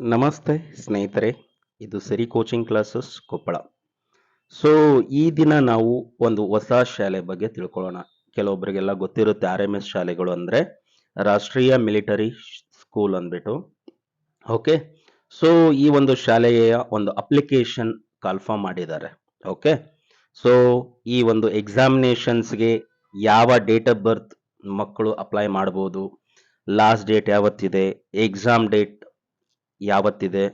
ನಮಸ್ತೆ ಸ್ನೇಹಿತರೆ, ಇದು ಸರಿ ಕೋಚಿಂಗ್ ಕ್ಲಾಸಸ್ ಕೊಪ್ಪಳ. ಸೊ ಈ ದಿನ ನಾವು ಒಂದು ಹೊಸ ಶಾಲೆ ಬಗ್ಗೆ ತಿಳ್ಕೊಳ್ಳೋಣ. ಕೆಲವೊಬ್ಬರಿಗೆಲ್ಲ ಗೊತ್ತಿರುತ್ತೆ ಆರ್ ಎಂ ಎಸ್ ಶಾಲೆಗಳು ಅಂದರೆ ರಾಷ್ಟ್ರೀಯ ಮಿಲಿಟರಿ ಸ್ಕೂಲ್ ಅಂದ್ಬಿಟ್ಟು. ಓಕೆ ಸೊ ಈ ಒಂದು ಶಾಲೆಯ ಒಂದು ಅಪ್ಲಿಕೇಶನ್ ಕಾಲ್ಫಾರ್ಮ್ ಮಾಡಿದ್ದಾರೆ. ಓಕೆ ಸೊ ಈ ಒಂದು ಎಕ್ಸಾಮಿನೇಷನ್ಸ್ಗೆ ಯಾವ ಡೇಟ್ ಆಫ್ ಬರ್ತ್ ಮಕ್ಕಳು ಅಪ್ಲೈ ಮಾಡ್ಬೋದು ಲಾಸ್ಟ್ ಡೇಟ್ ಯಾವತ್ತಿದೆ ಎಕ್ಸಾಮ್ ಡೇಟ್ ಯಾವತ್ತಿದೆ?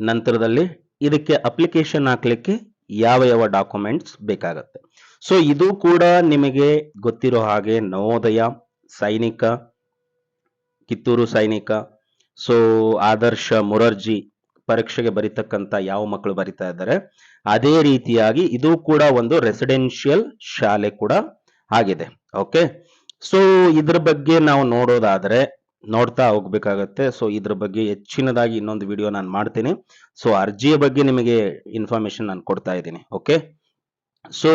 ನಂತರದಲ್ಲಿ ಇದಕ್ಕೆ ಅಪ್ಲಿಕೇಶನ್ ಹಾಕ್ಲಿಕ್ಕೆ ಯಾವ ಯಾವ ಡಾಕ್ಯುಮೆಂಟ್ಸ್ ಬೇಕಾಗತ್ತೆ. ಸೊ ಇದು ಕೂಡ ನಿಮಗೆ ಗೊತ್ತಿರೋ ಹಾಗೆ ನವೋದಯ, ಸೈನಿಕ, ಕಿತ್ತೂರು ಸೈನಿಕ ಸೊ ಆದರ್ಶ, ಮುರರ್ಜಿ ಪರೀಕ್ಷೆಗೆ ಬರೀತಕ್ಕಂಥ ಯಾವ ಮಕ್ಕಳು ಬರಿತಾ ಇದ್ದಾರೆ, ಅದೇ ರೀತಿಯಾಗಿ ಇದು ಕೂಡ ಒಂದು ರೆಸಿಡೆನ್ಷಿಯಲ್ ಶಾಲೆ ಕೂಡ ಆಗಿದೆ ಓಕೆ ಸೊ ಇದ್ರ ಬಗ್ಗೆ ನಾವು ನೋಡೋದಾದ್ರೆ ನೋಡ್ತಾ ಹೋಗ್ಬೇಕಾಗತ್ತೆ. ಸೊ ಇದ್ರ ಬಗ್ಗೆ ಹೆಚ್ಚಿನದಾಗಿ ಇನ್ನೊಂದು ವಿಡಿಯೋ ನಾನು ಮಾಡ್ತೀನಿ. ಸೊ ಅರ್ಜಿಯ ಬಗ್ಗೆ ನಿಮಗೆ ಇನ್ಫಾರ್ಮೇಶನ್ ನಾನು ಕೊಡ್ತಾ ಇದ್ದೀನಿ. ಓಕೆ ಸೊ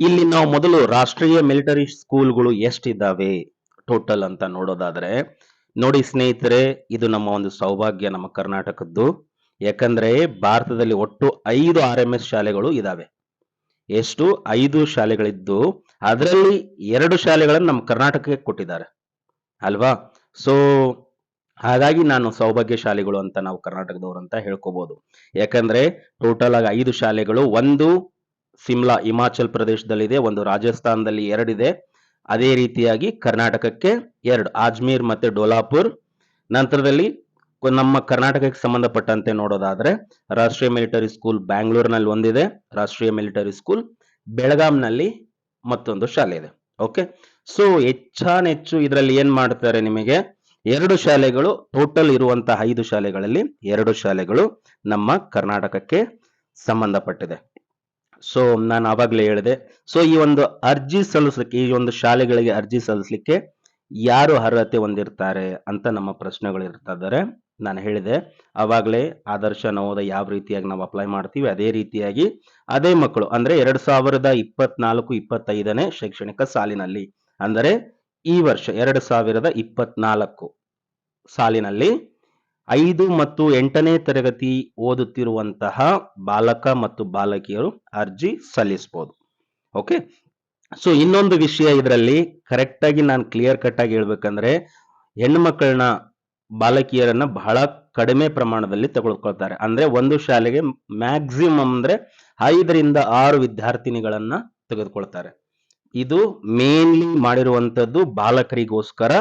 ಇಲ್ಲಿ ನಾವು ಮೊದಲು ರಾಷ್ಟ್ರೀಯ ಮಿಲಿಟರಿ ಸ್ಕೂಲ್ಗಳು ಎಷ್ಟಿದ್ದಾವೆ ಟೋಟಲ್ ಅಂತ ನೋಡೋದಾದ್ರೆ, ನೋಡಿ ಸ್ನೇಹಿತರೆ, ಇದು ನಮ್ಮ ಒಂದು ಸೌಭಾಗ್ಯ ನಮ್ಮ ಕರ್ನಾಟಕದ್ದು. ಯಾಕಂದ್ರೆ ಭಾರತದಲ್ಲಿ ಒಟ್ಟು ಐದು ಆರ್ ಎಂ ಎಸ್ ಶಾಲೆಗಳು ಇದಾವೆ. ಎಷ್ಟು? ಐದು ಶಾಲೆಗಳಿದ್ದು. ಅದರಲ್ಲಿ ಎರಡು ಶಾಲೆಗಳನ್ನು ನಮ್ಮ ಕರ್ನಾಟಕಕ್ಕೆ ಕೊಟ್ಟಿದ್ದಾರೆ. ಅಲ್ವಾ? ಸೊ ಹಾಗಾಗಿ ನಾನು ಸೌಭಾಗ್ಯ ಶಾಲೆಗಳು ಅಂತ ನಾವು ಕರ್ನಾಟಕದವರು ಅಂತ ಹೇಳ್ಕೋಬಹುದು ಯಾಕಂದ್ರೆ ಟೋಟಲ್ ಆಗಿ ಐದು ಶಾಲೆಗಳು, ಒಂದು ಸಿಮ್ಲಾ, ಹಿಮಾಚಲ್ ಪ್ರದೇಶದಲ್ಲಿದೆ, ಒಂದು ರಾಜಸ್ಥಾನದಲ್ಲಿ ಎರಡಿದೆ. ಅದೇ ರೀತಿಯಾಗಿ ಕರ್ನಾಟಕಕ್ಕೆ ಎರಡು, ಅಜ್ಮೀರ್ ಮತ್ತೆ ಡೋಲಾಪುರ್. ನಂತರದಲ್ಲಿ ನಮ್ಮ ಕರ್ನಾಟಕಕ್ಕೆ ಸಂಬಂಧಪಟ್ಟಂತೆ ನೋಡೋದಾದ್ರೆ ರಾಷ್ಟ್ರೀಯ ಮಿಲಿಟರಿ ಸ್ಕೂಲ್ ಬ್ಯಾಂಗ್ಳೂರ್ನಲ್ಲಿ ಒಂದಿದೆ, ರಾಷ್ಟ್ರೀಯ ಮಿಲಿಟರಿ ಸ್ಕೂಲ್ ಬೆಳಗಾಂನಲ್ಲಿ ಮತ್ತೊಂದು ಶಾಲೆ ಇದೆ. ಓಕೆ ಸೊ ಹೆಚ್ಚಾನೆಚ್ಚು ಇದರಲ್ಲಿ ಏನ್ ಮಾಡ್ತಾರೆ ನಿಮಗೆ? ಎರಡು ಶಾಲೆಗಳು ಟೋಟಲ್ ಇರುವಂತಹ ಐದು ಶಾಲೆಗಳಲ್ಲಿ ಎರಡು ಶಾಲೆಗಳು ನಮ್ಮ ಕರ್ನಾಟಕಕ್ಕೆ ಸಂಬಂಧಪಟ್ಟಿದೆ. ಸೊ ನಾನು ಆವಾಗಲೇ ಹೇಳಿದೆ. ಸೊ ಈ ಒಂದು ಅರ್ಜಿ ಸಲ್ಲಿಸಲಿಕ್ಕೆ, ಈ ಒಂದು ಶಾಲೆಗಳಿಗೆ ಅರ್ಜಿ ಸಲ್ಲಿಸಲಿಕ್ಕೆ ಯಾರು ಅರ್ಹತೆ ಹೊಂದಿರ್ತಾರೆ ಅಂತ ನಮ್ಮ ಪ್ರಶ್ನೆಗಳು ಇರ್ತಾ ಇದ್ದಾರೆ. ನಾನು ಹೇಳಿದೆ ಅವಾಗಲೇ ಆದರ್ಶ ನವೋದಯ ಯಾವ ರೀತಿಯಾಗಿ ನಾವು ಅಪ್ಲೈ ಮಾಡ್ತೀವಿ, ಅದೇ ರೀತಿಯಾಗಿ ಅದೇ ಮಕ್ಕಳು, ಅಂದ್ರೆ ಎರಡ್ ಸಾವಿರದ ಇಪ್ಪತ್ನಾಲ್ಕು, ಇಪ್ಪತ್ತೈದನೇ ಶೈಕ್ಷಣಿಕ ಸಾಲಿನಲ್ಲಿ ಅಂದರೆ ಈ ವರ್ಷ ಎರಡು ಸಾವಿರದ ಇಪ್ಪತ್ನಾಲ್ಕು ಸಾಲಿನಲ್ಲಿ ಐದು ಮತ್ತು ಎಂಟನೇ ತರಗತಿ ಓದುತ್ತಿರುವಂತಹ ಬಾಲಕ ಮತ್ತು ಬಾಲಕಿಯರು ಅರ್ಜಿ ಸಲ್ಲಿಸಬಹುದು ಓಕೆ ಸೊ ಇನ್ನೊಂದು ವಿಷಯ ಇದರಲ್ಲಿ ಕರೆಕ್ಟ್ ಆಗಿ ನಾನು ಕ್ಲಿಯರ್ ಕಟ್ ಆಗಿ ಹೇಳ್ಬೇಕಂದ್ರೆ ಹೆಣ್ಣು ಮಕ್ಕಳನ್ನ ಬಾಲಕಿಯರನ್ನ ಬಹಳ ಕಡಿಮೆ ಪ್ರಮಾಣದಲ್ಲಿ ತಗೊಳ್ಕೊಳ್ತಾರೆ. ಅಂದ್ರೆ ಒಂದು ಶಾಲೆಗೆ ಮ್ಯಾಕ್ಸಿಮಮ್ ಅಂದ್ರೆ ಐದರಿಂದ ಆರು ವಿದ್ಯಾರ್ಥಿನಿಗಳನ್ನ ತೆಗೆದುಕೊಳ್ತಾರೆ. ಇದು ಮೇನ್ಲಿ ಮಾಡಿರುವಂತದ್ದು ಬಾಲಕರಿಗೋಸ್ಕರ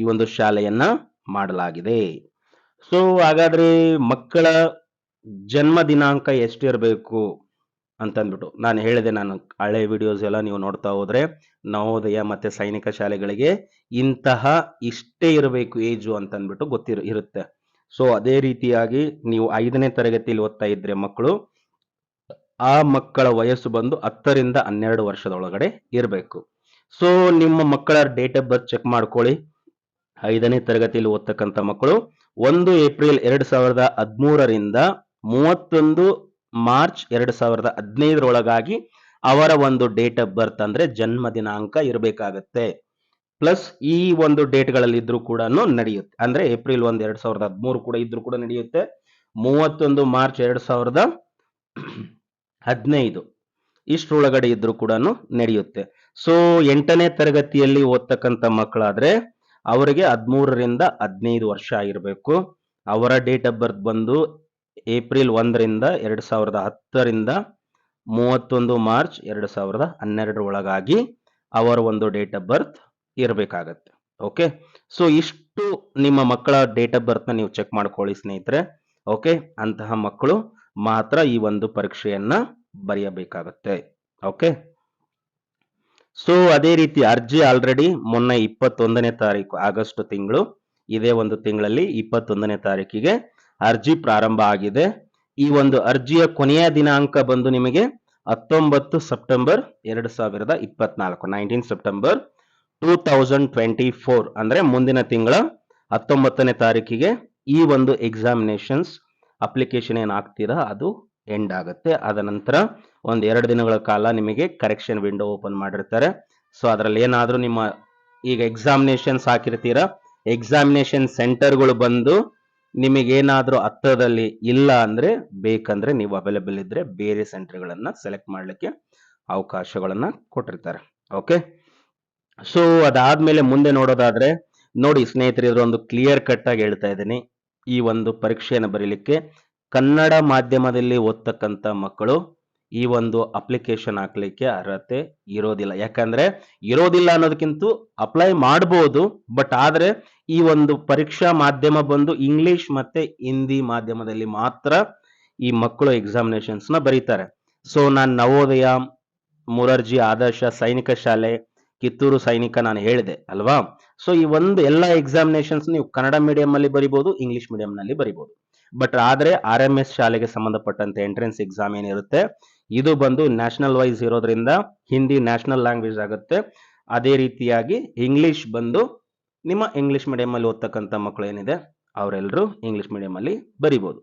ಈ ಒಂದು ಶಾಲೆಯನ್ನ ಮಾಡಲಾಗಿದೆ. ಸೊ ಹಾಗಾದ್ರೆ ಮಕ್ಕಳ ಜನ್ಮ ದಿನಾಂಕ ಎಷ್ಟಿರಬೇಕು ಅಂತಂದ್ಬಿಟ್ಟು ನಾನು ಹೇಳಿದೆ, ನಾನು ಹಳೆ ವಿಡಿಯೋಸ್ ಎಲ್ಲ ನೀವು ನೋಡ್ತಾ ಹೋದ್ರೆ ನವೋದಯ ಮತ್ತೆ ಸೈನಿಕ ಶಾಲೆಗಳಿಗೆ ಇಂತಹ ಇಷ್ಟೇ ಇರಬೇಕು ಏಜು ಅಂತಂದ್ಬಿಟ್ಟು ಗೊತ್ತಿರ, ಇರುತ್ತೆ. ಸೊ ಅದೇ ರೀತಿಯಾಗಿ ನೀವು ಐದನೇ ತರಗತಿಯಲ್ಲಿ ಓದ್ತಾ ಇದ್ರೆ ಮಕ್ಕಳು ಆ ಮಕ್ಕಳ ವಯಸ್ಸು ಬಂದು ಹತ್ತರಿಂದ ಹನ್ನೆರಡು ವರ್ಷದೊಳಗಡೆ ಇರಬೇಕು. ಸೊ ನಿಮ್ಮ ಮಕ್ಕಳ ಡೇಟ್ ಆಫ್ ಬರ್ತ್ ಚೆಕ್ ಮಾಡ್ಕೊಳ್ಳಿ. ಐದನೇ ತರಗತಿಯಲ್ಲಿ ಓದ್ತಕ್ಕಂಥ ಮಕ್ಕಳು, ಒಂದು ಏಪ್ರಿಲ್ ಎರಡು ಸಾವಿರದ ಹದಿಮೂರರಿಂದ ಮೂವತ್ತೊಂದು ಮಾರ್ಚ್ ಎರಡು ಸಾವಿರದ ಹದಿನೈದರೊಳಗಾಗಿ ಅವರ ಒಂದು ಡೇಟ್ ಆಫ್ ಬರ್ತ್ ಅಂದ್ರೆ ಜನ್ಮ ದಿನಾಂಕ ಇರಬೇಕಾಗತ್ತೆ. ಪ್ಲಸ್ ಈ ಒಂದು ಡೇಟ್ಗಳಲ್ಲಿ ಇದ್ರೂ ಕೂಡ ನಡೆಯುತ್ತೆ. ಅಂದ್ರೆ ಏಪ್ರಿಲ್ ಒಂದು ಎರಡು ಸಾವಿರದ ಹದಿಮೂರು ಕೂಡ ಇದ್ರೂ ಕೂಡ ನಡೆಯುತ್ತೆ. ಮೂವತ್ತೊಂದು ಮಾರ್ಚ್ ಎರಡು ಸಾವಿರದ ಹದಿನೈದು. ಇಷ್ಟರೊಳಗಡೆ ಇದ್ರೂ ಕೂಡ ನಡೆಯುತ್ತೆ. ಸೊ ಎಂಟನೇ ತರಗತಿಯಲ್ಲಿ ಓದ್ತಕ್ಕಂಥ ಮಕ್ಕಳಾದ್ರೆ, ಅವರಿಗೆ ಹದಿಮೂರರಿಂದ ಹದಿನೈದು ವರ್ಷ ಆಗಿರಬೇಕು. ಅವರ ಡೇಟ್ ಆಫ್ ಬರ್ತ್ ಬಂದು ಏಪ್ರಿಲ್ ಒಂದರಿಂದ ಎರಡು ಸಾವಿರದ ಹತ್ತರಿಂದ ಮೂವತ್ತೊಂದು ಮಾರ್ಚ್ ಎರಡು ಸಾವಿರದ ಹನ್ನೆರಡರ ಒಳಗಾಗಿ ಅವರ ಒಂದು ಡೇಟ್ ಆಫ್ ಬರ್ತ್ ಇರಬೇಕಾಗತ್ತೆ. ಓಕೆ ಸೊ ಇಷ್ಟು ನಿಮ್ಮ ಮಕ್ಕಳ ಡೇಟ್ ಆಫ್ ಬರ್ತ್ನ ನೀವು ಚೆಕ್ ಮಾಡ್ಕೊಳ್ಳಿ ಸ್ನೇಹಿತರೆ. ಓಕೆ ಅಂತಹ ಮಕ್ಕಳು ಮಾತ್ರ ಈ ಒಂದು ಪರೀಕ್ಷೆಯನ್ನ ಬರೆಯಬೇಕಾಗತ್ತೆ. ಓಕೆ ಸೊ ಅದೇ ರೀತಿ ಅರ್ಜಿ ಆಲ್ರೆಡಿ ಮೊನ್ನೆ ಇಪ್ಪತ್ತೊಂದನೇ ತಾರೀಕು, ಆಗಸ್ಟ್ ತಿಂಗಳು, ಇದೇ ಒಂದು ತಿಂಗಳಲ್ಲಿ ಇಪ್ಪತ್ತೊಂದನೇ ತಾರೀಕಿಗೆ ಅರ್ಜಿ ಪ್ರಾರಂಭ ಆಗಿದೆ. ಈ ಒಂದು ಅರ್ಜಿಯ ಕೊನೆಯ ದಿನಾಂಕ ಬಂದು ನಿಮಗೆ ಹತ್ತೊಂಬತ್ತು ಸೆಪ್ಟೆಂಬರ್ ಎರಡು ಸಾವಿರದ ಇಪ್ಪತ್ನಾಲ್ಕು nineteen September two thousand twenty four ಅಂದ್ರೆ ಮುಂದಿನ ತಿಂಗಳ ಹತ್ತೊಂಬತ್ತನೇ ತಾರೀಕಿಗೆ ಈ ಒಂದು ಎಕ್ಸಾಮಿನೇಷನ್ಸ್ ಅಪ್ಲಿಕೇಶನ್ ಏನು ಹಾಕ್ತೀರಾ ಅದು ಎಂಡ್ ಆಗುತ್ತೆ. ಆದ ನಂತರ ಒಂದು ಎರಡು ದಿನಗಳ ಕಾಲ ನಿಮಗೆ ಕರೆಕ್ಷನ್ ವಿಂಡೋ ಓಪನ್ ಮಾಡಿರ್ತಾರೆ. ಸೊ ಅದರಲ್ಲಿ ಏನಾದರೂ ನಿಮ್ಮ ಈಗ ಎಕ್ಸಾಮಿನೇಷನ್ಸ್ ಹಾಕಿರ್ತೀರಾ ಎಕ್ಸಾಮಿನೇಷನ್ ಸೆಂಟರ್ಗಳು ಬಂದು ನಿಮಗೇನಾದರೂ ಹತ್ತದಲ್ಲಿ ಇಲ್ಲ ಅಂದರೆ ಬೇಕಂದ್ರೆ ನೀವು ಅವೈಲೇಬಲ್ ಇದ್ದರೆ ಬೇರೆ ಸೆಂಟರ್ಗಳನ್ನು ಸೆಲೆಕ್ಟ್ ಮಾಡಲಿಕ್ಕೆ ಅವಕಾಶಗಳನ್ನು ಕೊಟ್ಟಿರ್ತಾರೆ. ಓಕೆ ಸೊ ಅದಾದ್ಮೇಲೆ ಮುಂದೆ ನೋಡೋದಾದ್ರೆ, ನೋಡಿ ಸ್ನೇಹಿತರೆ ಒಂದು ಕ್ಲಿಯರ್ ಕಟ್ ಆಗಿ ಹೇಳ್ತಾ ಇದ್ದೀನಿ. ಈ ಒಂದು ಪರೀಕ್ಷೆಯನ್ನು ಬರೀಲಿಕ್ಕೆ ಕನ್ನಡ ಮಾಧ್ಯಮದಲ್ಲಿ ಓದ್ತಕ್ಕಂಥ ಮಕ್ಕಳು ಈ ಒಂದು ಅಪ್ಲಿಕೇಶನ್ ಹಾಕ್ಲಿಕ್ಕೆ ಅರ್ಹತೆ ಇರೋದಿಲ್ಲ. ಯಾಕಂದ್ರೆ ಇರೋದಿಲ್ಲ ಅನ್ನೋದಕ್ಕಿಂತ ಅಪ್ಲೈ ಮಾಡಬಹುದು ಬಟ್ ಆದ್ರೆ ಈ ಒಂದು ಪರೀಕ್ಷಾ ಮಾಧ್ಯಮ ಬಂದು ಇಂಗ್ಲಿಷ್ ಮತ್ತೆ ಹಿಂದಿ ಮಾಧ್ಯಮದಲ್ಲಿ ಮಾತ್ರ ಈ ಮಕ್ಕಳು ಎಕ್ಸಾಮಿನೇಷನ್ಸ್ನ ಬರೀತಾರೆ. ಸೊ ನಾನು ನವೋದಯ, ಮುರರ್ಜಿ, ಆದರ್ಶ, ಸೈನಿಕ ಶಾಲೆ, ಕಿತ್ತೂರು ಸೈನಿಕ ನಾನು ಹೇಳಿದೆ, ಅಲ್ವಾ? ಸೊ ಈ ಒಂದು ಎಲ್ಲ ಎಕ್ಸಾಮಿನೇಷನ್ಸ್ ನೀವು ಕನ್ನಡ ಮೀಡಿಯಂ ಅಲ್ಲಿ ಬರಿಬಹುದು ಇಂಗ್ಲಿಷ್ ಮೀಡಿಯಂ ನಲ್ಲಿ ಬರಿಬಹುದು ಬಟ್ ಆದ್ರೆ ಆರ್ ಎಂ ಎಸ್ ಶಾಲೆಗೆ ಸಂಬಂಧಪಟ್ಟಂತೆ ಎಂಟ್ರೆನ್ಸ್ ಎಕ್ಸಾಮ್ ಏನಿರುತ್ತೆ, ಇದು ಬಂದು ನ್ಯಾಷನಲ್ ವೈಸ್ ಇರೋದ್ರಿಂದ ಹಿಂದಿ ನ್ಯಾಷನಲ್ ಲ್ಯಾಂಗ್ವೇಜ್ ಆಗುತ್ತೆ. ಅದೇ ರೀತಿಯಾಗಿ ಇಂಗ್ಲಿಷ್ ಬಂದು ನಿಮ್ಮ ಇಂಗ್ಲಿಷ್ ಮೀಡಿಯಂ ಅಲ್ಲಿ ಓದ್ತಕ್ಕಂಥ ಮಕ್ಕಳು ಏನಿದೆ ಅವರೆಲ್ಲರೂ ಇಂಗ್ಲಿಷ್ ಮೀಡಿಯಂ ಅಲ್ಲಿ ಬರಿಬಹುದು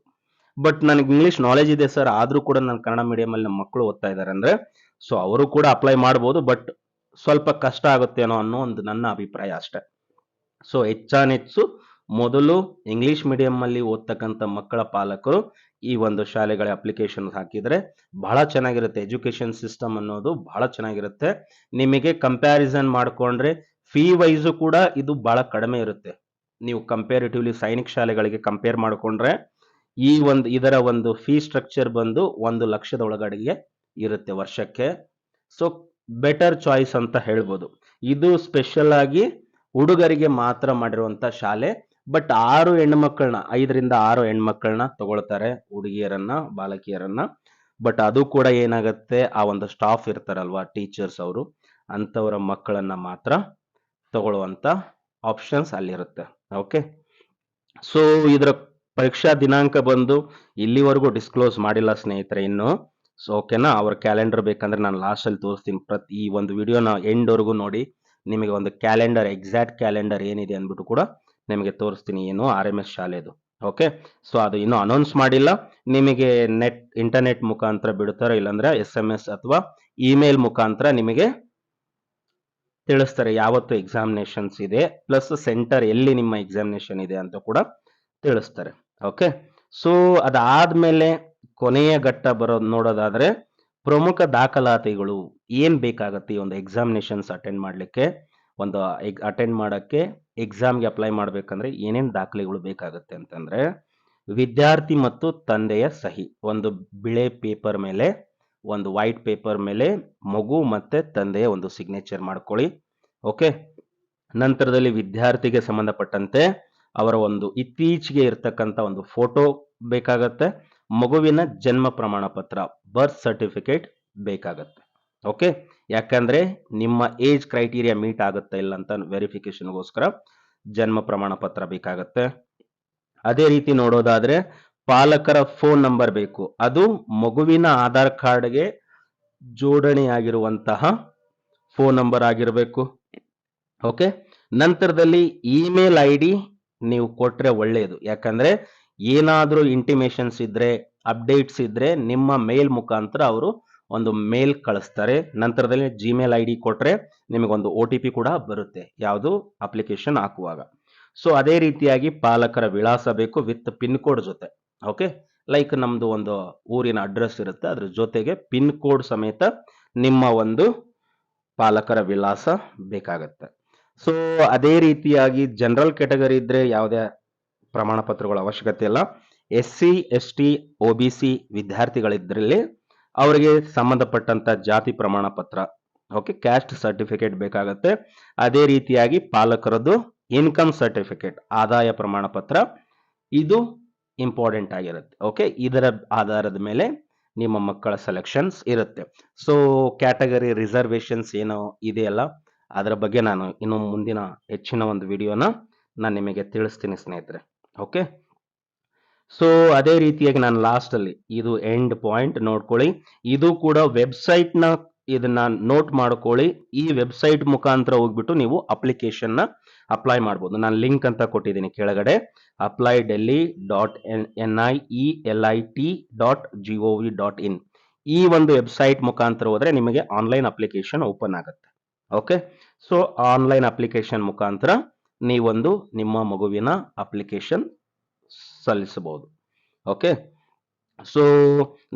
ಬಟ್ ನನಗೆ ಇಂಗ್ಲಿಷ್ ನಾಲೆಜ್ ಇದೆ ಸರ್, ಆದ್ರೂ ಕೂಡ ನಾನು ಕನ್ನಡ ಮೀಡಿಯಂ ಅಲ್ಲಿ ನಮ್ಮ ಮಕ್ಕಳು ಓದ್ತಾ ಇದ್ದಾರೆ ಅಂದ್ರೆ ಸೊ ಅವರು ಕೂಡ ಅಪ್ಲೈ ಮಾಡಬಹುದು ಬಟ್ ಸ್ವಲ್ಪ ಕಷ್ಟ ಆಗುತ್ತೇನೋ ಅನ್ನೋ ಒಂದು ನನ್ನ ಅಭಿಪ್ರಾಯ ಅಷ್ಟೆ. ಸೊ ಹೆಚ್ಚಾನೆಚ್ಚು ಮೊದಲು ಇಂಗ್ಲಿಷ್ ಮೀಡಿಯಂ ಅಲ್ಲಿ ಓದ್ತಕ್ಕಂಥ ಮಕ್ಕಳ ಪಾಲಕರು ಈ ಒಂದು ಶಾಲೆಗಳ ಅಪ್ಲಿಕೇಶನ್ ಹಾಕಿದ್ರೆ ಬಹಳ ಚೆನ್ನಾಗಿರುತ್ತೆ. ಎಜುಕೇಶನ್ ಸಿಸ್ಟಮ್ ಅನ್ನೋದು ಬಹಳ ಚೆನ್ನಾಗಿರುತ್ತೆ. ನಿಮಗೆ ಕಂಪ್ಯಾರಿಸನ್ ಮಾಡ್ಕೊಂಡ್ರೆ ಫೀ ವೈಸು ಕೂಡ ಇದು ಬಹಳ ಕಡಿಮೆ ಇರುತ್ತೆ. ನೀವು ಕಂಪೇರಿಟಿವ್ಲಿ ಸೈನಿಕ್ ಶಾಲೆಗಳಿಗೆ ಕಂಪೇರ್ ಮಾಡಿಕೊಂಡ್ರೆ ಈ ಒಂದು ಇದರ ಒಂದು ಫೀ ಸ್ಟ್ರಕ್ಚರ್ ಬಂದು ಒಂದು ಲಕ್ಷದ ಒಳಗಡೆಗೆ ಇರುತ್ತೆ ವರ್ಷಕ್ಕೆ. ಸೊ ಬೆಟರ್ ಚಾಯ್ಸ್ ಅಂತ ಹೇಳ್ಬೋದು. ಇದು ಸ್ಪೆಷಲ್ ಆಗಿ ಹುಡುಗರಿಗೆ ಮಾತ್ರ ಮಾಡಿರುವಂತ ಶಾಲೆ. ಬಟ್ ಆರು ಹೆಣ್ಮಕ್ಳನ್ನ, ಐದರಿಂದ ಆರು ಹೆಣ್ಮಕ್ಳನ್ನ ತಗೊಳ್ತಾರೆ ಹುಡುಗಿಯರನ್ನ, ಬಾಲಕಿಯರನ್ನ. ಬಟ್ ಅದು ಕೂಡ ಏನಾಗುತ್ತೆ, ಆ ಒಂದು ಸ್ಟಾಫ್ ಇರ್ತಾರಲ್ವಾ ಟೀಚರ್ಸ್ ಅವರು, ಅಂಥವರ ಮಕ್ಕಳನ್ನ ಮಾತ್ರ ತಗೊಳ್ಳುವಂತ ಆಪ್ಷನ್ಸ್ ಅಲ್ಲಿರುತ್ತೆ. ಓಕೆ ಸೊ ಇದರ ಪರೀಕ್ಷಾ ದಿನಾಂಕ ಬಂದು ಇಲ್ಲಿವರೆಗೂ ಡಿಸ್ಕ್ಲೋಸ್ ಮಾಡಿಲ್ಲ ಸ್ನೇಹಿತರೆ ಇನ್ನು. ಸೊ ಓಕೆನಾ ಅವ್ರ ಕ್ಯಾಲೆಂಡರ್ ಬೇಕಂದ್ರೆ ನಾನು ಲಾಸ್ಟ್ ಅಲ್ಲಿ ತೋರಿಸ್ತೀನಿ. ಪ್ರತಿ, ಈ ಒಂದು ವಿಡಿಯೋನ ಎಂಡ್ವರೆಗೂ ನೋಡಿ. ನಿಮಗೆ ಒಂದು ಕ್ಯಾಲೆಂಡರ್ ಎಕ್ಸಾಕ್ಟ್ ಕ್ಯಾಲೆಂಡರ್ ಏನಿದೆ ಅಂದ್ಬಿಟ್ಟು ಕೂಡ ನಿಮಗೆ ತೋರಿಸ್ತೀನಿ ಏನು ಆರ್ ಎಂ ಎಸ್ ಶಾಲೆದು. ಓಕೆ ಸೊ ಅದು ಇನ್ನೂ ಅನೌನ್ಸ್ ಮಾಡಿಲ್ಲ. ನಿಮಗೆ ನೆಟ್ ಇಂಟರ್ನೆಟ್ ಮುಖಾಂತರ ಬಿಡ್ತಾರೆ ಇಲ್ಲಾಂದ್ರೆ ಎಸ್ ಎಂ ಎಸ್ ಅಥವಾ ಇಮೇಲ್ ಮುಖಾಂತರ ನಿಮಗೆ ತಿಳಿಸ್ತಾರೆ. ಯಾವತ್ತು ಎಕ್ಸಾಮಿನೇಷನ್ಸ್ ಇದೆ. ಪ್ಲಸ್ ಸೆಂಟರ್ ಎಲ್ಲಿ ನಿಮ್ಮ ಎಕ್ಸಾಮಿನೇಷನ್ ಇದೆ ಅಂತ ಕೂಡ ತಿಳಿಸ್ತಾರೆ. ಓಕೆ ಸೊ ಅದಾದ್ಮೇಲೆ ಕೊನೆಯ ಘಟ್ಟ ಬರೋದು ನೋಡೋದಾದ್ರೆ ಪ್ರಮುಖ ದಾಖಲಾತಿಗಳು ಏನ್ ಬೇಕಾಗತ್ತೆ ಒಂದು ಎಕ್ಸಾಮಿನೇಷನ್ಸ್ ಅಟೆಂಡ್ ಮಾಡಲಿಕ್ಕೆ? ಒಂದು ಅಟೆಂಡ್ ಮಾಡೋಕ್ಕೆ ಎಕ್ಸಾಮ್ಗೆ ಅಪ್ಲೈ ಮಾಡ್ಬೇಕಂದ್ರೆ ಏನೇನು ದಾಖಲೆಗಳು ಬೇಕಾಗುತ್ತೆ ಅಂತಂದ್ರೆ ವಿದ್ಯಾರ್ಥಿ ಮತ್ತು ತಂದೆಯ ಸಹಿ, ಒಂದು ಬಿಳೆ ಪೇಪರ್ ಮೇಲೆ, ಒಂದು ವೈಟ್ ಪೇಪರ್ ಮೇಲೆ ಮಗು ಮತ್ತೆ ತಂದೆಯ ಒಂದು ಸಿಗ್ನೇಚರ್ ಮಾಡ್ಕೊಳ್ಳಿ. ಓಕೆ ನಂತರದಲ್ಲಿ ವಿದ್ಯಾರ್ಥಿಗೆ ಸಂಬಂಧಪಟ್ಟಂತೆ ಅವರ ಒಂದು ಇತ್ತೀಚೆಗೆ ಇರತಕ್ಕಂಥ ಒಂದು ಫೋಟೋ ಬೇಕಾಗತ್ತೆ. ಮಗುವಿನ ಜನ್ಮ ಪ್ರಮಾಣ ಪತ್ರ ಬರ್ತ್ ಸರ್ಟಿಫಿಕೇಟ್ ಬೇಕಾಗತ್ತೆ. ಓಕೆ ಯಾಕಂದ್ರೆ ನಿಮ್ಮ ಏಜ್ ಕ್ರೈಟೀರಿಯಾ ಮೀಟ್ ಆಗುತ್ತಾ ಇಲ್ಲ ಅಂತ ವೆರಿಫಿಕೇಶನ್ಗೋಸ್ಕರ ಜನ್ಮ ಪ್ರಮಾಣ ಪತ್ರ ಬೇಕಾಗತ್ತೆ. ಅದೇ ರೀತಿ ನೋಡೋದಾದ್ರೆ ಪಾಲಕರ ಫೋನ್ ನಂಬರ್ ಬೇಕು. ಅದು ಮಗುವಿನ ಆಧಾರ್ ಕಾರ್ಡ್ಗೆ ಜೋಡಣೆಯಾಗಿರುವಂತಹ ಫೋನ್ ನಂಬರ್ ಆಗಿರಬೇಕು. ಓಕೆ ನಂತರದಲ್ಲಿ ಇಮೇಲ್ ಐ ನೀವು ಕೊಟ್ಟರೆ ಒಳ್ಳೆಯದು ಯಾಕಂದ್ರೆ ಏನಾದರೂ ಇಂಟಿಮೇಷನ್ಸ್ ಇದ್ದರೆ ಅಪ್ಡೇಟ್ಸ್ ಇದ್ದರೆ ನಿಮ್ಮ ಮೇಲ್ ಮುಖಾಂತರ ಅವರು ಒಂದು ಮೇಲ್ ಕಳಿಸ್ತಾರೆ. ನಂತರದಲ್ಲಿ ಜಿಮೇಲ್ ಐ ಡಿ ಕೊಟ್ರೆ ನಿಮಗೊಂದು ಒ ಟಿ ಪಿ ಕೂಡ ಬರುತ್ತೆ, ಯಾವುದು ಅಪ್ಲಿಕೇಶನ್ ಹಾಕುವಾಗ. ಸೊ ಅದೇ ರೀತಿಯಾಗಿ ಪಾಲಕರ ವಿಳಾಸ ಬೇಕು ವಿತ್ ಪಿನ್ ಕೋಡ್ ಜೊತೆ ಓಕೆ ಲೈಕ್ ನಮ್ದು ಒಂದು ಊರಿನ ಅಡ್ರೆಸ್ ಇರುತ್ತೆ, ಅದ್ರ ಜೊತೆಗೆ ಪಿನ್ ಕೋಡ್ ಸಮೇತ ನಿಮ್ಮ ಒಂದು ಪಾಲಕರ ವಿಳಾಸ ಬೇಕಾಗತ್ತೆ. ಸೊ ಅದೇ ರೀತಿಯಾಗಿ ಜನರಲ್ ಕ್ಯಾಟಗರಿ ಇದ್ರೆ ಯಾವುದೇ ಪ್ರಮಾಣ ಪತ್ರಗಳ ಅವಶ್ಯಕತೆ ಇಲ್ಲ. S C S T O B C ವಿದ್ಯಾರ್ಥಿಗಳಿದ್ರಲ್ಲಿ ಅವರಿಗೆ ಸಂಬಂಧಪಟ್ಟಂತ ಜಾತಿ ಪ್ರಮಾಣ ಪತ್ರ ಓಕೆ ಕ್ಯಾಸ್ಟ್ ಸರ್ಟಿಫಿಕೇಟ್ ಬೇಕಾಗುತ್ತೆ. ಅದೇ ರೀತಿಯಾಗಿ ಪಾಲಕರದ್ದು ಇನ್ಕಮ್ ಸರ್ಟಿಫಿಕೇಟ್ ಆದಾಯ ಪ್ರಮಾಣ ಪತ್ರ, ಇದು ಇಂಪಾರ್ಟೆಂಟ್ ಆಗಿರುತ್ತೆ ಓಕೆ ಇದರ ಆಧಾರದ ಮೇಲೆ ನಿಮ್ಮ ಮಕ್ಕಳ ಸೆಲೆಕ್ಷನ್ಸ್ ಇರುತ್ತೆ. ಸೊ ಕ್ಯಾಟಗರಿ ರಿಸರ್ವೇಶನ್ಸ್ ಏನೋ ಇದೆಯಲ್ಲ ಅದರ ಬಗ್ಗೆ ನಾನು ಇನ್ನು ಮುಂದಿನ ಹೆಚ್ಚಿನ ಒಂದು ವಿಡಿಯೋನ ನಾನು ನಿಮಗೆ ತಿಳಿಸ್ತೀನಿ ಸ್ನೇಹಿತರೆ. ಓಕೆ ಸೊ ಅದೇ ರೀತಿಯಾಗಿ ನಾನು ಲಾಸ್ಟ್ ಅಲ್ಲಿ ಇದು ಎಂಡ್ ಪಾಯಿಂಟ್ ನೋಡ್ಕೊಳ್ಳಿ. ಇದು ಕೂಡ ವೆಬ್ಸೈಟ್ನ ಇದನ್ನ ನೋಟ್ ಮಾಡ್ಕೊಳ್ಳಿ. ಈ ವೆಬ್ಸೈಟ್ ಮುಖಾಂತರ ಹೋಗ್ಬಿಟ್ಟು ನೀವು ಅಪ್ಲಿಕೇಶನ್ನ ಅಪ್ಲೈ ಮಾಡ್ಬೋದು. ನಾನು ಲಿಂಕ್ ಅಂತ ಕೊಟ್ಟಿದ್ದೀನಿ ಕೆಳಗಡೆ. Apply Delhi dot N N I E L I T dot G O V dot in ಈ ಒಂದು ವೆಬ್ಸೈಟ್ ಮುಖಾಂತರ ಹೋದ್ರೆ ನಿಮಗೆ ಆನ್ಲೈನ್ ಅಪ್ಲಿಕೇಶನ್ ಓಪನ್ ಆಗುತ್ತೆ. ಓಕೆ ಸೊ ಆನ್ಲೈನ್ ಅಪ್ಲಿಕೇಶನ್ ಮುಖಾಂತರ ನೀವೊಂದು ನಿಮ್ಮ ಮಗುವಿನ ಅಪ್ಲಿಕೇಶನ್ ಸಲ್ಲಿಸಬಹುದು. ಓಕೆ ಸೊ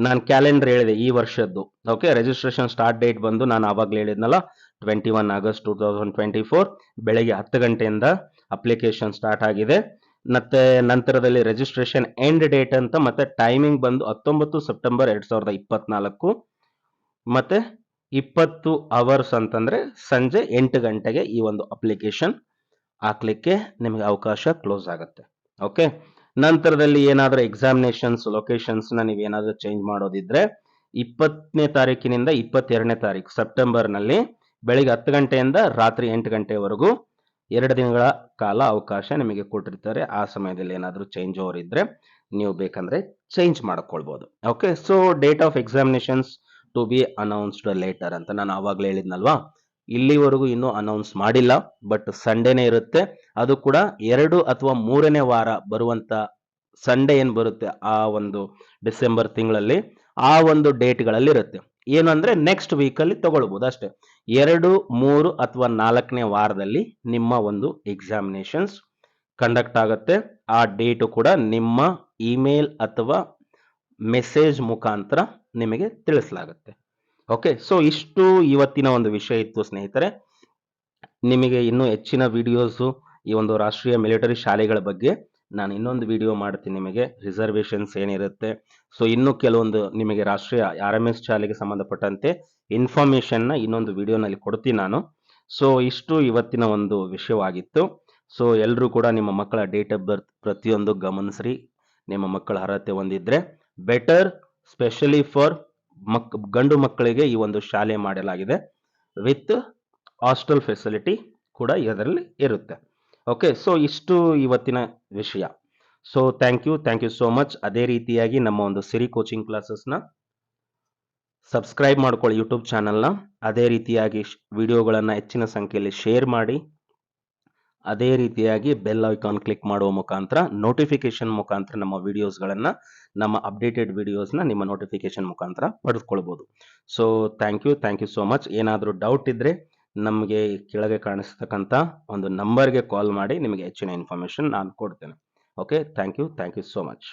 ನಾನು ಕ್ಯಾಲೆಂಡರ್ ಹೇಳಿದೆ ಈ ವರ್ಷದ್ದು. ಓಕೆ ರಿಜಿಸ್ಟ್ರೇಷನ್ ಸ್ಟಾರ್ಟ್ ಡೇಟ್ ಬಂದು ನಾನು ಆವಾಗಲೇ ಹೇಳಿದ್ನಲ್ಲ twenty one August two thousand twenty four ಬೆಳಗ್ಗೆ ಹತ್ತು ಗಂಟೆಯಿಂದ ಅಪ್ಲಿಕೇಶನ್ ಸ್ಟಾರ್ಟ್ ಆಗಿದೆ. ಮತ್ತೆ ನಂತರದಲ್ಲಿ ರಿಜಿಸ್ಟ್ರೇಷನ್ ಎಂಡ್ ಡೇಟ್ ಅಂತ ಮತ್ತೆ ಟೈಮಿಂಗ್ ಬಂದು ಹತ್ತೊಂಬತ್ತು ಸೆಪ್ಟೆಂಬರ್ ಎರಡ್ ಸಾವಿರದ ಇಪ್ಪತ್ನಾಲ್ಕು ಮತ್ತೆ ಇಪ್ಪತ್ತು ಅವರ್ಸ್ ಅಂತಂದ್ರೆ ಸಂಜೆ ಎಂಟು ಗಂಟೆಗೆ ಈ ಒಂದು ಅಪ್ಲಿಕೇಶನ್ ಹಾಕ್ಲಿಕ್ಕೆ ನಿಮಗೆ ಅವಕಾಶ ಕ್ಲೋಸ್ ಆಗುತ್ತೆ. ಓಕೆ ನಂತರದಲ್ಲಿ ಏನಾದರೂ ಎಕ್ಸಾಮಿನೇಷನ್ಸ್ ಲೊಕೇಶನ್ಸ್ನ ನೀವೇನಾದರೂ ಚೇಂಜ್ ಮಾಡೋದಿದ್ರೆ ಇಪ್ಪತ್ತನೇ ತಾರೀಕಿನಿಂದ ಇಪ್ಪತ್ತೆರಡನೇ ತಾರೀಕು ಸೆಪ್ಟೆಂಬರ್ನಲ್ಲಿ ಬೆಳಿಗ್ಗೆ ಹತ್ತು ಗಂಟೆಯಿಂದ ರಾತ್ರಿ ಎಂಟು ಗಂಟೆವರೆಗೂ ಎರಡು ದಿನಗಳ ಕಾಲ ಅವಕಾಶ ನಿಮಗೆ ಕೊಟ್ಟಿರ್ತಾರೆ. ಆ ಸಮಯದಲ್ಲಿ ಏನಾದರೂ ಚೇಂಜ್ ಓವರ್ ಇದ್ರೆ ನೀವು ಬೇಕಂದ್ರೆ ಚೇಂಜ್ ಮಾಡ್ಕೊಳ್ಬೋದು. Okay so date of examinations to be announced later ಅಂತ ನಾನು ಆವಾಗಲೇ ಹೇಳಿದ್ನಲ್ವಾ? ಇಲ್ಲಿವರೆಗೂ ಇನ್ನೂ ಅನೌನ್ಸ್ ಮಾಡಿಲ್ಲ ಬಟ್ ಸಂಡೇನೇ ಇರುತ್ತೆ. ಅದು ಕೂಡ ಎರಡು ಅಥವಾ ಮೂರನೇ ವಾರ ಬರುವಂತ ಸಂಡೇ ಏನು ಬರುತ್ತೆ ಆ ಒಂದು ಡಿಸೆಂಬರ್ ತಿಂಗಳಲ್ಲಿ, ಆ ಒಂದು ಡೇಟ್ಗಳಲ್ಲಿ ಇರುತ್ತೆ. ಏನು ಅಂದ್ರೆ ನೆಕ್ಸ್ಟ್ ವೀಕಲ್ಲಿ ತಗೊಳ್ಬೋದು ಅಷ್ಟೇ. ಎರಡು, ಮೂರು ಅಥವಾ ನಾಲ್ಕನೇ ವಾರದಲ್ಲಿ ನಿಮ್ಮ ಒಂದು ಎಕ್ಸಾಮಿನೇಷನ್ಸ್ ಕಂಡಕ್ಟ್ ಆಗುತ್ತೆ. ಆ ಡೇಟು ಕೂಡ ನಿಮ್ಮ ಇಮೇಲ್ ಅಥವಾ ಮೆಸೇಜ್ ಮುಖಾಂತರ ನಿಮಗೆ ತಿಳಿಸಲಾಗುತ್ತೆ. ಓಕೆ ಸೊ ಇಷ್ಟು ಇವತ್ತಿನ ಒಂದು ವಿಷಯ ಇತ್ತು ಸ್ನೇಹಿತರೆ. ನಿಮಗೆ ಇನ್ನೂ ಹೆಚ್ಚಿನ ವಿಡಿಯೋಸು ಈ ಒಂದು ರಾಷ್ಟ್ರೀಯ ಮಿಲಿಟರಿ ಶಾಲೆಗಳ ಬಗ್ಗೆ ನಾನು ಇನ್ನೊಂದು ವಿಡಿಯೋ ಮಾಡ್ತೀನಿ ನಿಮಗೆ. ರಿಸರ್ವೇಷನ್ಸ್ ಏನಿರುತ್ತೆ. ಸೊ ಇನ್ನೂ ಕೆಲವೊಂದು ನಿಮಗೆ ರಾಷ್ಟ್ರೀಯ ಆರ್ ಎಂ ಎಸ್ ಶಾಲೆಗೆ ಸಂಬಂಧಪಟ್ಟಂತೆ ಇನ್ಫಾರ್ಮೇಷನ್ನ ಇನ್ನೊಂದು ವಿಡಿಯೋನಲ್ಲಿ ಕೊಡ್ತೀನಿ ನಾನು. ಸೊ ಇಷ್ಟು ಇವತ್ತಿನ ಒಂದು ವಿಷಯವಾಗಿತ್ತು. ಸೊ ಎಲ್ಲರೂ ಕೂಡ ನಿಮ್ಮ ಮಕ್ಕಳ ಡೇಟ್ ಆಫ್ ಬರ್ತ್ ಪ್ರತಿಯೊಂದು ಗಮನಿಸ್ರಿ. ನಿಮ್ಮ ಮಕ್ಕಳ ಅರ್ಹತೆ ಹೊಂದಿದ್ರೆ ಬೆಟರ್ ಸ್ಪೆಷಲಿ ಫಾರ್ ಮಕ್, ಗಂಡು ಮಕ್ಕಳಿಗೆ ಈ ಒಂದು ಶಾಲೆ ಮಾಡಲಾಗಿದೆ. ವಿತ್ ಹಾಸ್ಟೆಲ್ ಫೆಸಿಲಿಟಿ ಕೂಡ ಇದರಲ್ಲಿ ಇರುತ್ತೆ. ಓಕೆ ಸೊ ಇಷ್ಟು ಇವತ್ತಿನ ವಿಷಯ. So thank you thank you so much ಅದೇ ರೀತಿಯಾಗಿ ನಮ್ಮ ಒಂದು ಸಿರಿ ಕೋಚಿಂಗ್ ಕ್ಲಾಸಸ್ನ ಸಬ್ಸ್ಕ್ರೈಬ್ ಮಾಡ್ಕೊಳ್ಳಿ ಯೂಟ್ಯೂಬ್ ಚಾನಲ್ನ ಅದೇ ರೀತಿಯಾಗಿ ವಿಡಿಯೋಗಳನ್ನು ಹೆಚ್ಚಿನ ಸಂಖ್ಯೆಯಲ್ಲಿ ಶೇರ್ ಮಾಡಿ. ಅದೇ ರೀತಿಯಾಗಿ ಬೆಲ್ ಐಕಾನ್ ಕ್ಲಿಕ್ ಮಾಡುವ ಮುಖಾಂತರ ನೋಟಿಫಿಕೇಶನ್ ಮುಖಾಂತರ ನಮ್ಮ ವಿಡಿಯೋಸ್ಗಳನ್ನು ನಮ್ಮ ಅಪ್ಡೇಟೆಡ್ ವಿಡಿಯೋಸ್ನ ನಿಮ್ಮ ನೋಟಿಫಿಕೇಶನ್ ಮುಖಾಂತರ ಪಡೆದುಕೊಳ್ಬೋದು. So thank you thank you so much ಏನಾದರೂ ಡೌಟ್ ಇದ್ದರೆ ನಮಗೆ ಕೆಳಗೆ ಕಾಣಿಸ್ತಕ್ಕಂಥ ಒಂದು ನಂಬರ್ಗೆ ಕಾಲ್ ಮಾಡಿ ನಿಮಗೆ ಹೆಚ್ಚಿನ ಇನ್ಫಾರ್ಮೇಷನ್ ನಾನು ಕೊಡ್ತೇನೆ. Okay thank you thank you so much